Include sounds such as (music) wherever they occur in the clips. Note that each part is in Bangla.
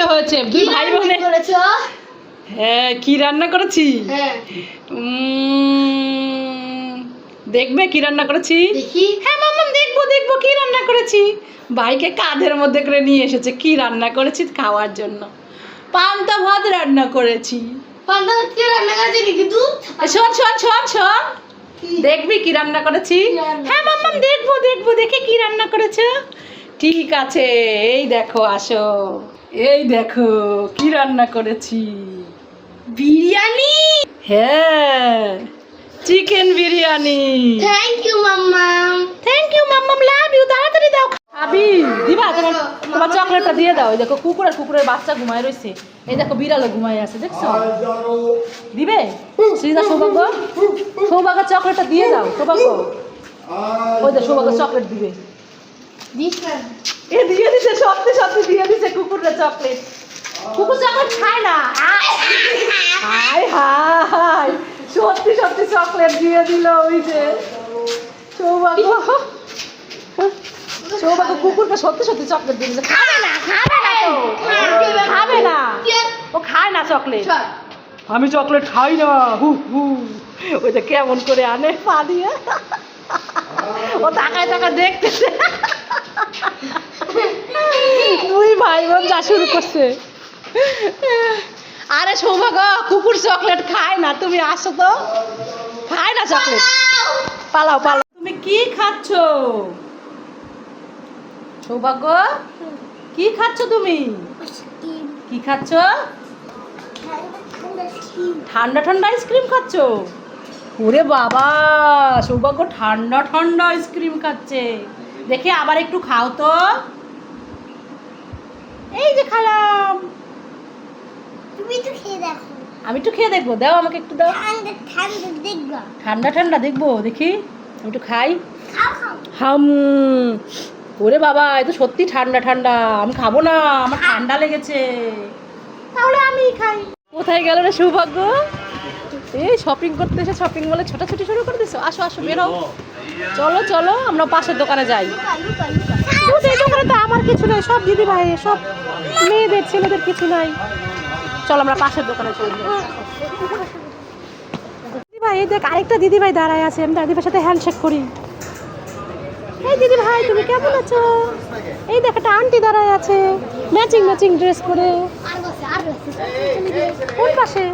বিয়ে হয়েছে। দুই ভাই বোনে হ্যাঁ কি রান্না করেছি? হ্যাঁ। দেখবে কি রান্না করেছি? হ্যাঁ মাম্মাম দেখব দেখব কি রান্না করেছি? ভাইকে কাঁধের মধ্যে করে নিয়ে এসেছে কি রান্না করেছি খাওয়ার জন্য। পান্তা ভাত রান্না করেছি। পান্তা ভাত কে রান্না করেছে নাকি দুধ এ, শোন শোন শোন শোন। দেখবি কি রান্না করেছি? হ্যাঁ মাম্মাম দেখব দেখব দেখে কি রান্না করেছে। ঠিক আছে এই দেখো আসো। এই দেখো কি রান্না করেছি? বিরিয়ানি? হ্যাঁ chicken biryani. Thank you mamma. Thank you মাম্মাম লাভ ইউ তাড়াতাড়ি দাও। খাবি দিবা তোমার তোমার চকলেটটা দিয়ে দাও। এই দেখো কুকুর আর কুকুরের বাচ্চা ঘুমায় রয়েছে এই দেখো বিড়ালও ঘুমায় আছে দেখছ? দিবে? শ্রীদা সৌভাগ্য? সৌভাগ্য চকলেটটা দিয়ে দাও সৌভাগ্য। ওই দেখ সৌভাগ্য চকলেট দিবে। দিস না এ দিয়ে দিছে সত্যি সত্যি দিয়ে দিছে কুকুরটা চকলেট। কুকুর চকলেট খায় না। হাই হাই সত্যি সত্যি চকলেট দিয়ে দিল ওই যে সৌভাগ্য। সৌভাগ্য কুকুরকে সত্যি সত্যি চকলেট দিয়ে দিছে। খাবে না খাবে না খাবে না। ও খায় না চকলেট। আমি চকলেট খাই না হু হু। ওইটা কেমন করে আনে পা দিয়ে। ও তাকায় তাকায় দেখতেছে। দুই ভাই বোন যা শুরু করছে। আরে সৌভাগ্য, কুকুর চকলেট খায় না, তুমি আসো তো। খায় না চকলেট পালাও পালাও। তুমি কি খাচ্ছ? সৌভাগ্য, কি খাচ্ছ তুমি? কি খাচ্ছ? ঠান্ডা ঠান্ডা আইসক্রিম খাচ্ছ? ওরে বাবা, সৌভাগ্য ঠান্ডা ঠান্ডা আইসক্রিম খাচ্ছে। দেখে আবার একটু খাও তো। এই যে খালাম। তুমি তো খেয়ে দেখো। আমি একটু খেয়ে দেখব দাও আমাকে একটু দাও। ঠান্ডা ঠান্ডা দেখবা। ঠান্ডা ঠান্ডা দেখব দেখি। আমি একটু খাই। হাম। ওরে বাবা এ তো সত্যি ঠান্ডা ঠান্ডা। আমি খাব না আমার ঠান্ডা লেগেছে। তাহলে আমি খাই। কোথায় গেল রে সৌভাগ্য? এই শপিং করতে এসে শপিং মলে ছোটাছুটি শুরু করে দিছো? আসো আসো, বেরো চলো চলো, আমরা পাশের দোকানে যাই। এই দোকানে তো আমার কিছু নেই, সব দিদি ভাই সব মেয়েদের, ছেলেদের কিছু নাই। চলো, আমরা পাশের দোকানে চলে যাই। দিদি ভাই এই দেখ, আরেকটা দিদি ভাই দাঁড়ায় আছে, আমি দাদি ভাইয়ের সাথে হ্যান্ডশেক করি। এই দিদি ভাই তুমি কেমন আছো? এই দেখ, একটা আন্টি দাঁড়ায় আছে ম্যাচিং ম্যাচিং ড্রেস বসে কোন পাশে?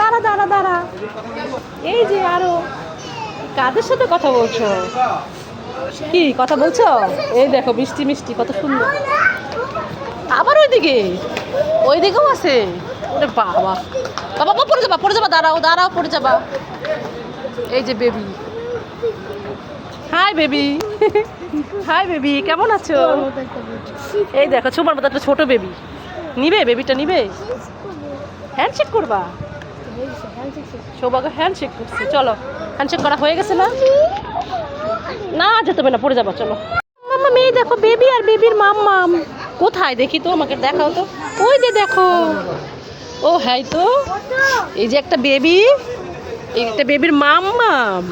দাঁড়া দাঁড়া দাঁড়া। এই যে আরও কাদের সাথে কথা বলছো? কি, কথা বলছো? এই দেখো, মিষ্টি মিষ্টি, কত সুন্দর। আবার ওইদিকে? ওইদিকেও আছে? ওরে বাবা। বাবা পড়ে যাবা পড়ে যাবা, দাঁড়াও দাঁড়াও, পড়ে যাবা। এই যে baby. Hi baby. Hi baby, কেমন আছো? এই দেখো ছোমার মতো একটা ছোট বেবি। নিবে, বেবিটা নিবে? হ্যান্ডশেক করবা? সৌভাগ্য হ্যান্ডশেক করছে, চলো। হ্যান্ডশেক করা হয়ে গেছে না? না যেতে হবে না, পড়ে যাব, চলো। মাম্মা, মেয়ে, দেখো বেবি আর বেবির মাম্মাম কোথায়? দেখি তো, আমাকে দেখাও তো। ওই যে দেখো। ও হ্যাঁ তো। এই যে একটা বেবি একটা বেবির মাম্মাম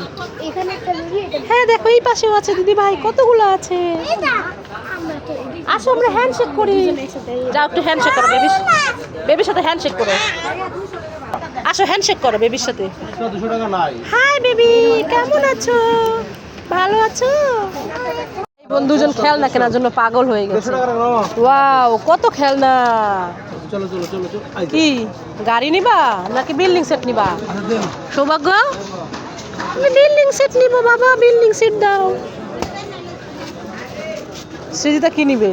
বেবি হ্যাঁ দেখো, এই পাশেও আছে দিদি ভাই কতগুলো আছে? আসো, আমরা হ্যান্ডশেক করি। যাও, একটু হ্যান্ডশেক করো বেবির বেবির সাথে হ্যান্ডশেক করো। আসো হ্যান্ডশেক করো বেবির সাথে। হাই বেবি কেমন আছো? ভালো আছো? বোন দুজন খেলনা কেনার জন্য পাগল হয়ে গেছে। ওয়াও কত খেলনা? চলো চলো চলো চলো কি গাড়ি নিবা নাকি বিল্ডিং সেট নিবা? আচ্ছা সৌভাগ্য? আমি বিল্ডিং সেট নিব বাবা বিল্ডিং সেট দাও। সৃজিতা কি নিবে?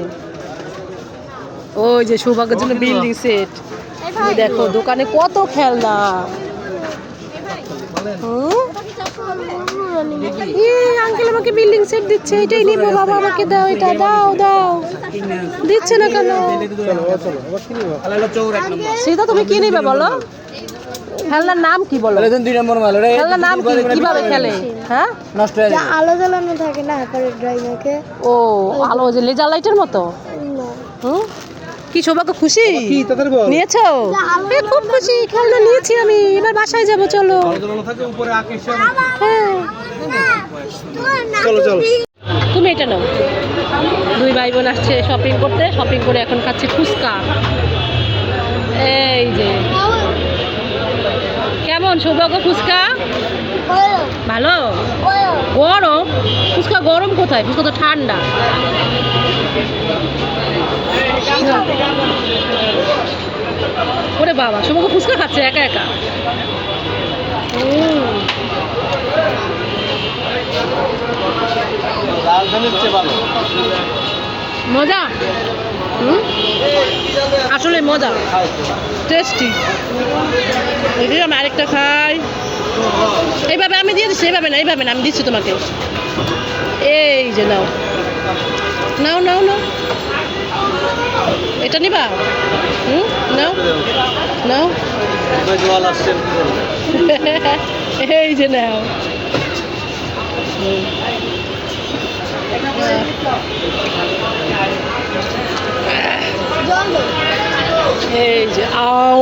ওই যে সৌভাগ্যের জন্য? বিল্ডিং সেট দেখো দোকানে কত খেলনা। হুম? আঙ্কেল আমাকে বিল্ডিং সেট দিচ্ছে এটাই নিবো বাবা আমাকে দাও এটা দাও দিচ্ছে না কেন? সীতা তুমি কি নিবে বলো? খেলনার নাম কি বলো? তাহলে দুই নম্বর মাল খেলনার নাম কি? কীভাবে খেলে? হ্যাঁ? নষ্ট হয়ে যাবে। আলো জ্বালানো থাকে না পরের ড্রাইভারকে ও আলো যে লেজার লাইটের মতো হুম? কি সৌভাগ্য খুশি? নিয়েছো? খুব খুশি খেলনা নিয়েছি আমি এবার বাসায় যাব চলো। হ্যাঁ। চলো চলো। তুমি এটা নাও। দুই ভাই বোন আসছে শপিং করতে শপিং করে এখন খাচ্ছে ফুচকা। এই যে। কেমন সৌভাগ্য ফুচকা? ভালো? গরম? ফুচকা গরম কোথায়? ফুচকা তো ঠান্ডা। ওরে বাবা সৌভাগ্য ফুচকা খাচ্ছে একা একা। মজা? আসলে মজা। টেস্টি আমি আরেকটা খাই। এইভাবে আমি দিয়ে দিচ্ছি, এইভাবে না এইভাবে না, আমি দিচ্ছি তোমাকে। এই যে নাও। নাও নাও নাও। এটা নিবা? হুম? নাও। নাও। (laughs) এই যে নাও। এই যে আউ।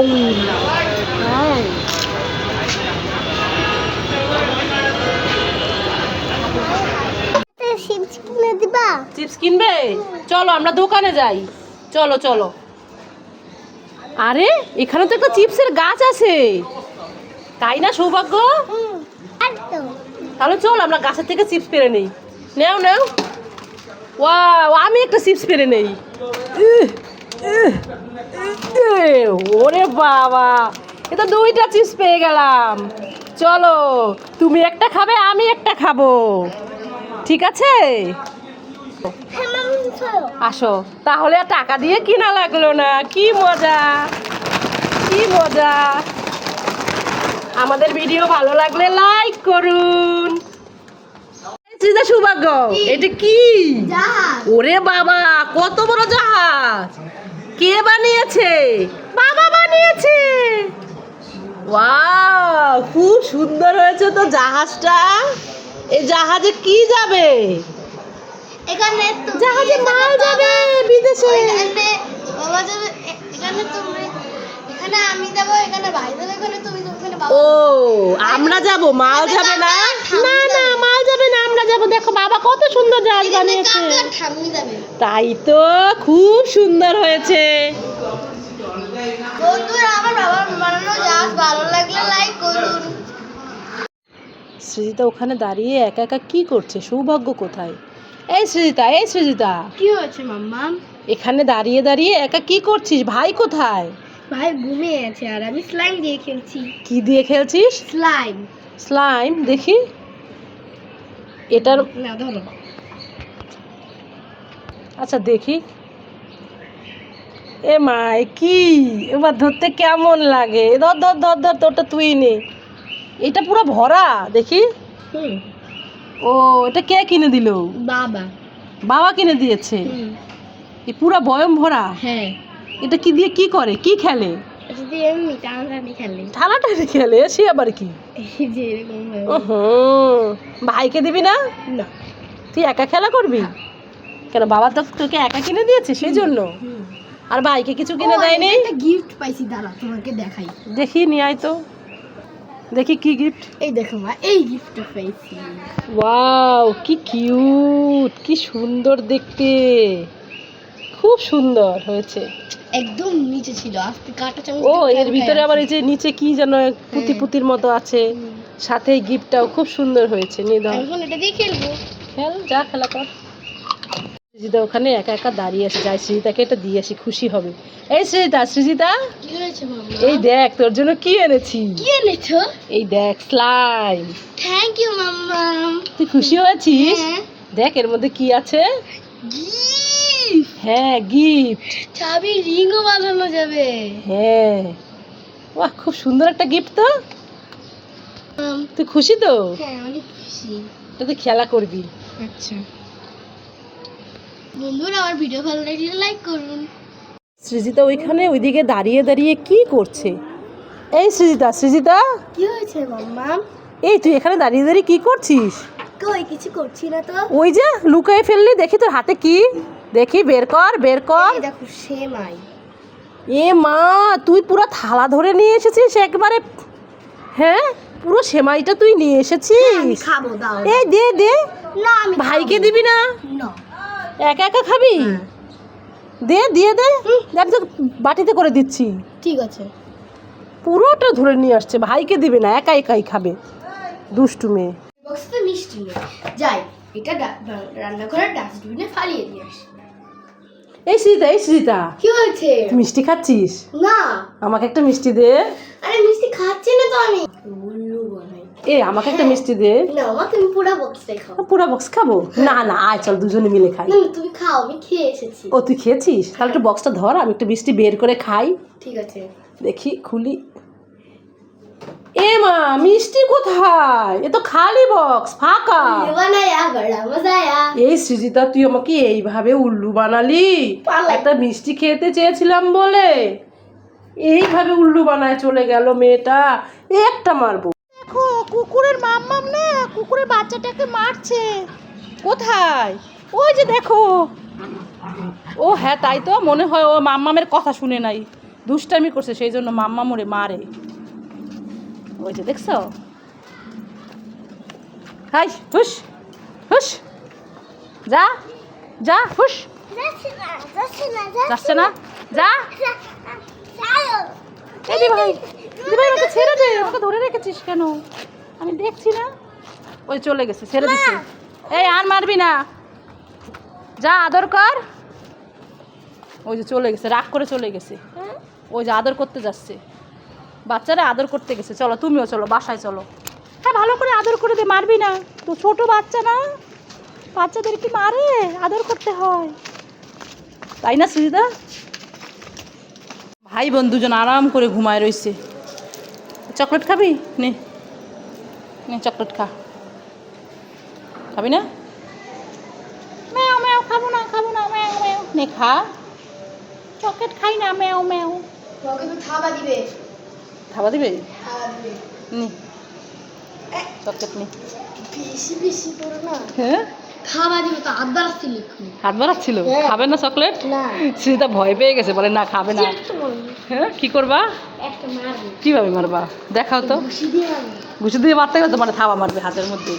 চিপস কিনবে? চলো আমরা দোকানে যাই। চলো চলো। আরে, এখানে তো একটা চিপসের গাছ আছে। তাই না, সৌভাগ্য? তাহলে চল, আমরা গাছের থেকে চিপস পেরে নেই। নেও নেও। ওয়াও, আমি একটা চিপস পেরে নেই। ওরে বাবা। এ তো দুইটা চিপস পেয়ে গেলাম। চলো, তুমি একটা খাবে, আমি একটা খাব। ঠিক আছে? আসো তাহলে আর টাকা দিয়ে কিনা লাগল না। কি মজা কি মজা। আমাদের ভিডিও ভালো লাগলে লাইক করুন। সৌভাগ্য এটা কি? ওরে বাবা কত বড় জাহাজ। কে বানিয়েছে? বাবা বানিয়েছে। খুব সুন্দর হয়েছে তো জাহাজটা। এই জাহাজে কি যাবে? এখানে জাহাজে মাল যাবে বিদেশে। এখানে বাবা যাবে এখানে তুমি এখানে আমি যাব এখানে ভাই যাবে এখানে তুমি এখানে বাবা ও আমরা যাব মাল যাবে না? না না মাল যাবে না আমরা যাব। দেখো বাবা কত সুন্দর জাহাজ বানিয়েছে। তাই তো খুব সুন্দর হয়েছে। বন্ধুরা আমার বাবার বানানো জাহাজ ভালো লাগলে লাইক করুন। সৃজিতা ওখানে দাঁড়িয়ে একা একা কি করছে? সৌভাগ্য কোথায়? এই সৃজিতা এই সৃজিতা। কি হয়েছে মাম্মা? এখানে দাঁড়িয়ে দাঁড়িয়ে একা কি করছিস? ভাই কোথায়? ভাই ঘুমিয়ে আছে আর আমি স্লাইম দিয়ে খেলছি। কি দিয়ে খেলছিস? স্লাইম স্লাইম দেখি। এটার না ধরো। আচ্ছা দেখি। এ মাই কি? এবার ধরতে কেমন লাগে? ধর ধর ধর ধর তোরটা তুই নে। এটা পুরো ভরা দেখি। হুম। ও এটা কে কিনে দিল? বাবা। বাবা কিনে দিয়েছে? এই পুরো বয়ম ভরা হ্যাঁ। এটা কি দিয়ে কি করে? কি খেলে? টানাটানি খেলে। সে আবার কি? ভাইকে দিবি না? না। তুই একা খেলা করবি? কেন বাবা তো তোকে একা কিনে দিয়েছে সেই জন্য আর ভাইকে কিছু কিনে দেয়নি? গিফট পাইছি দাঁড়া তোমাকে দেখাই। দেখি নিয়ে আয় তো। দেখি কি গিফট এই দেখো মা এই গিফট পাইছি ওয়াও কি কিউট কি সুন্দর দেখতে। খুব সুন্দর হয়েছে। একদম নিচে ছিল আজকে কাটা চামচ ও এর ভিতরে আবার এই যে নিচে কি যেন পুঁতি পুতির মতো আছে। সাথে গিফটটাও খুব সুন্দর হয়েছে নিদম আমি এখন এটা দিয়ে খেলব। খেল যা খেলা কর। সৃজিতা ওখানে একা একা দাঁড়িয়ে আছে। যাই সৃজিতাকে এটা দিয়ে আসি খুশি হবে। এই সৃজিতা সৃজিতা? এই দেখ তোর জন্য কি এনেছি? কি এনেছো? এই দেখ স্লাইম থ্যাংক ইউ মাম্মা। তুই খুশি হয়েছিস? হ্যাঁ। দেখ এর মধ্যে কি আছে? হ্যাঁ গিফট চাবি রিংও বানানো যাবে। হ্যাঁ। বাহ খুব সুন্দর একটা গিফট তো। তুই খুশি তো? হ্যাঁ অনেক খুশি। তুই খেলা করবি। আচ্ছা। বন্ধুরা আমার ভিডিও ভালো লাগলে লাইক করুন। সৃজিতা ওইখানে ওইদিকে দাঁড়িয়ে দাঁড়িয়ে কি করছে? এই সৃজিতা সৃজিতা? কি হয়েছে মাম্মা এই তুই এখানে দাঁড়িয়ে দাঁড়িয়ে কি করছিস? কই কিছু করছি না তো। ওই যে লুকায়ে ফেললি দেখি তোর হাতে কি? দেখি বের কর বের কর। এই দেখো সেমাই এ মা তুই পুরো থালা ধরে নিয়ে এসেছিস একবারে। হ্যাঁ পুরো সেমাইটা তুই নিয়ে এসেছিস। খাব দাও। এই দে দে। না আমি ভাইকে দিবি না? না। একা একা খাবি? দে দিয়ে দে। দেখ বাটিতে করে দিচ্ছি। ঠিক আছে। পুরোটা ধরে নিয়ে আসছে। ভাইকে দিবে না একা একাই খাবে। দুষ্টু মেয়ে। বক্সে মিষ্টি নেই যাই এটা রান্নাঘরের ডাস্টবিনে ফালিয়ে দিয়ে আসি। এই সীতা এই সীতা কি হয়েছে? তুই মিষ্টি খাচ্ছিস? না। আমাকে একটা মিষ্টি দে। আরে মিষ্টি খাচ্ছি না তো আমি। এ আমাকে একটা মিষ্টি দে। না মা তুমি পুরো বক্সটাই খাও পুরো বক্স খাব? না না আয় চল দুজনে মিলে খাই। না তুমি খাও আমি খেয়ে এসেছি। ও তুই খেয়েছিস? তাহলে একটু বক্সটা ধর আমি একটু মিষ্টি বের করে খাই। ঠিক আছে। দেখি খুলি। এ মা মিষ্টি কোথায়? এ তো খালি বক্স ফাঁকা। এই সৃজিতা তুই আমাকে এইভাবে উল্লু বানালি? একটা মিষ্টি খেতে চেয়েছিলাম বলে। এইভাবে উল্লু বানায় চলে গেল মেয়েটা। একটা মারবো। কুকুরের মাম্মাম না কুকুরের বাচ্চাটাকে মারছে। কোথায়? ওই যে দেখো। ও হ্যাঁ তাই তো মনে হয় ও মাম্মামের কথা শুনে নাই। দুষ্টামি করছে সেই জন্য মাম্মা মরে মারে। ওই যে দেখছ? হাই হুস হুস যা যা হুস যাচ্ছে না যা। এই ভাই (laughs) ভাই আমাকে ছেড়ে দে আমাকে ধরে রেখেছিস কেন? আমি দেখছি না। ওই চলে গেছে ছেড়ে দিছে। এই আর মারবি না। যা আদর কর। ওই যে চলে গেছে রাগ করে চলে গেছে। ওই যে আদর করতে যাচ্ছে। বাচ্চারা আদর করতে গেছে। চলো তুমিও চলো বাসায় চলো। হ্যাঁ ভালো করে আদর করে দে মারবি না। তো ছোট বাচ্চা না? বাচ্চাদের কি মারে? আদর করতে হয়। তাই না সুজিদা ভাই বোন দুজন আরাম করে ঘুমায় রইছে। চকলেট খাবি? নে। নে চকলেট খা। খাবি না? ম্যাও ম্যাও খাব না খাব না ম্যাও ম্যাও। নে খা। চকলেট খাই না ম্যাও ম্যাও। তোমাকে তো থাবা দিবে। খাবা দিবে? থাবা দিবে। নি। চকলেট নি। বেশি বেশি করো না। হ্যাঁ? থাবা দিবে তো আদার আসছে হাত বাড়াচ্ছিল? হ্যাঁ। খাবে না চকলেট না। সুজিতা ভয় পেয়ে গেছে বলে না খাবে না। হ্যাঁ কি করবা? কীভাবে মারবা? দেখাও তো। ঘুষি দিয়ে ঘুষি দিয়ে মারতে গেলে তো মানে থাবা মারবে হাতের মধ্যে।